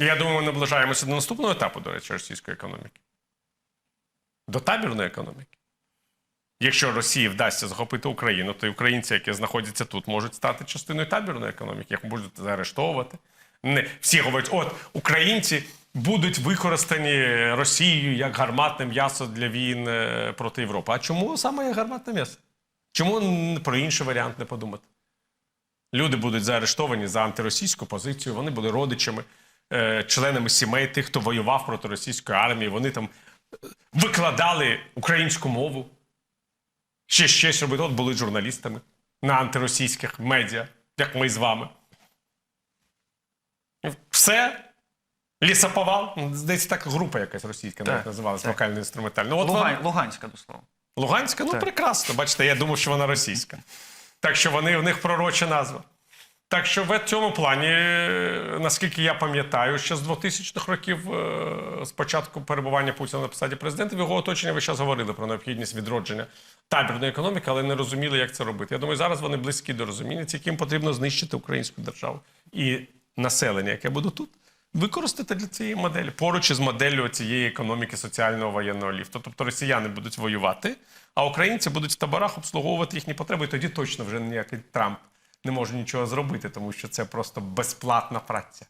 Я думаю, ми наближаємося до наступного етапу, до речі, російської економіки. До табірної економіки. Якщо Росії вдасться захопити Україну, то і українці, які знаходяться тут, можуть стати частиною табірної економіки, їх можуть заарештовувати. Не всі говорять, от українці будуть використані Росією як гарматне м'ясо для війн е, проти Європи. А чому саме як гарматне м'ясо? Чому про інший варіант не подумати? Люди будуть заарештовані за антиросійську позицію, вони були родичами, членами сімей тих, хто воював проти російської армії. Вони там е, викладали українську мову. Ще щось робити. От були журналістами на антиросійських медіа, як ми з вами. Все. Лісоповал. Здається, так група якась російська навіть Так, називалась, так. вокально інструментальна. Ну, от вам- Луганська, до слова. Луганська? Ну, Так. прекрасно. Бачите, я думав, що вона російська. Так що вони, в них пророча назва. Так що в цьому плані, е, наскільки я пам'ятаю, ще з 2000-х років, е, з початку перебування Путіна на посаді президента, в його оточенні ви зараз говорили про необхідність відродження табірної економіки, але не розуміли, як це робити. Я думаю, зараз вони близькі до розуміння, їм потрібно знищити українську державу і населення, яке буде тут. Використати для цієї моделі поруч із моделлю цієї економіки соціального воєнного ліфту. Тобто росіяни будуть воювати, а українці будуть в таборах обслуговувати їхні потреби. І тоді точно вже ніякий Трамп не можу нічого зробити, тому що це просто безплатна праця.